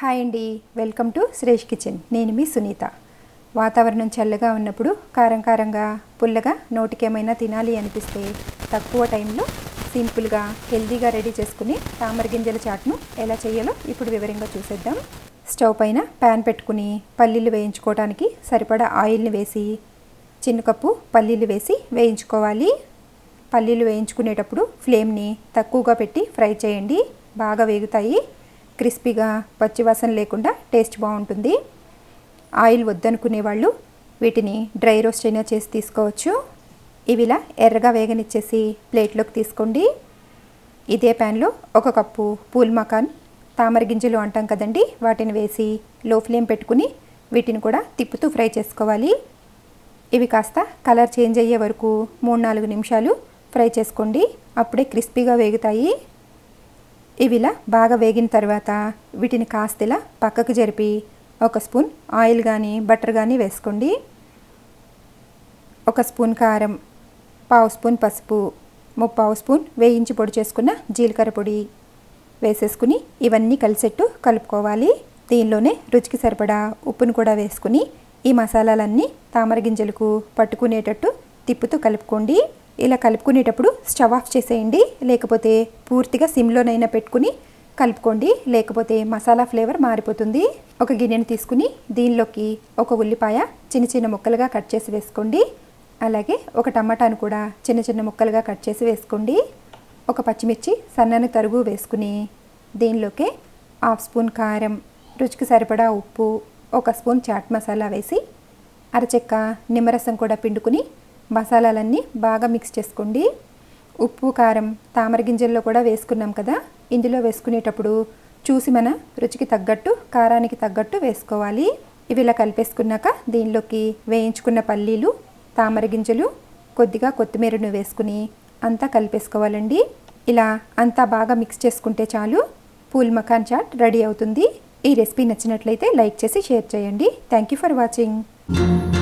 Hi అండి. Welcome to Shresh kitchen. నేను మీ సునీత. వాతావరణం చల్లగా ఉన్నప్పుడు కారం కారంగా పుల్లగా నోటికేమైనా తినాలి అనిపిస్తే తక్కువ టైంలో సింపుల్గా హెల్దీగా రెడీ చేసుకుని తామర గింజల చాట్ను ఎలా చేయాలో ఇప్పుడు వివరంగా చూసేద్దాం. స్టవ్ పైన ప్యాన్ పెట్టుకుని పల్లీలు వేయించుకోవడానికి సరిపడా ఆయిల్ని వేసి చిన్న కప్పు పల్లీలు వేసి వేయించుకోవాలి. పల్లీలు వేయించుకునేటప్పుడు ఫ్లేమ్ని తక్కువగా పెట్టి ఫ్రై చేయండి. బాగా వేగుతాయి. క్రిస్పీగా పచ్చివాసన లేకుండా టేస్ట్ బాగుంటుంది. ఆయిల్ వద్దనుకునే వాళ్ళు వీటిని డ్రై రోస్ట్ అయినా చేసి తీసుకోవచ్చు. ఇవిలా ఎర్రగా వేగనిచ్చేసి ప్లేట్లోకి తీసుకోండి. ఇదే ప్యాన్లో ఒక కప్పు పూల్ మకాన్ తామర గింజలు అంటాం కదండి వాటిని వేసి లో ఫ్లేమ్ పెట్టుకుని వీటిని కూడా తిప్పుతూ ఫ్రై చేసుకోవాలి. ఇవి కాస్త కలర్ చేంజ్ అయ్యే వరకు మూడు నాలుగు నిమిషాలు ఫ్రై చేసుకోండి. అప్పుడే క్రిస్పీగా వేగుతాయి. ఇవిలా బాగా వేగిన తర్వాత వీటిని కాస్త ఇలా పక్కకు జరిపి ఒక స్పూన్ ఆయిల్ కానీ బటర్ కానీ వేసుకోండి. ఒక స్పూన్ కారం పావు స్పూన్ పసుపు ముప్పావు స్పూన్ వేయించి పొడి చేసుకున్న జీలకర్ర పొడి వేసేసుకుని ఇవన్నీ కలిసెట్టు కలుపుకోవాలి. దీనిలోనే రుచికి సరిపడా ఉప్పును కూడా వేసుకుని ఈ మసాలాలన్నీ తామర గింజలకు పట్టుకునేటట్టు తిప్పుతూ కలుపుకోండి. ఇలా కలుపుకునేటప్పుడు స్టవ్ ఆఫ్ చేసేయండి. లేకపోతే పూర్తిగా సిమ్లోనైనా పెట్టుకుని కలుపుకోండి. లేకపోతే మసాలా ఫ్లేవర్ మారిపోతుంది. ఒక గిన్నెను తీసుకుని దీనిలోకి ఒక ఉల్లిపాయ చిన్న చిన్న ముక్కలుగా కట్ చేసి వేసుకోండి. అలాగే ఒక టమాటాను కూడా చిన్న చిన్న ముక్కలుగా కట్ చేసి వేసుకోండి. ఒక పచ్చిమిర్చి సన్నని తరుగు వేసుకుని దీనిలోకి హాఫ్ స్పూన్ కారం రుచికి సరిపడా ఉప్పు ఒక స్పూన్ చాట్ మసాలా వేసి అరచెక్క నిమ్మరసం కూడా పిండుకుని మసాలాలన్నీ బాగా మిక్స్ చేసుకోండి. ఉప్పు కారం తామర గింజల్లో కూడా వేసుకున్నాం కదా. ఇందులో వేసుకునేటప్పుడు చూసి మన రుచికి తగ్గట్టు కారానికి తగ్గట్టు వేసుకోవాలి. ఇవి ఇలా కలిపేసుకున్నాక దీనిలోకి వేయించుకున్న పల్లీలు తామర గింజలు కొద్దిగా కొత్తిమీరను వేసుకుని అంతా కలిపేసుకోవాలండి. ఇలా అంతా బాగా మిక్స్ చేసుకుంటే చాలు పూల్ మఖాన్ చాట్ రెడీ అవుతుంది. ఈ రెసిపీ నచ్చినట్లయితే లైక్ చేసి షేర్ చేయండి. Thank you for watching.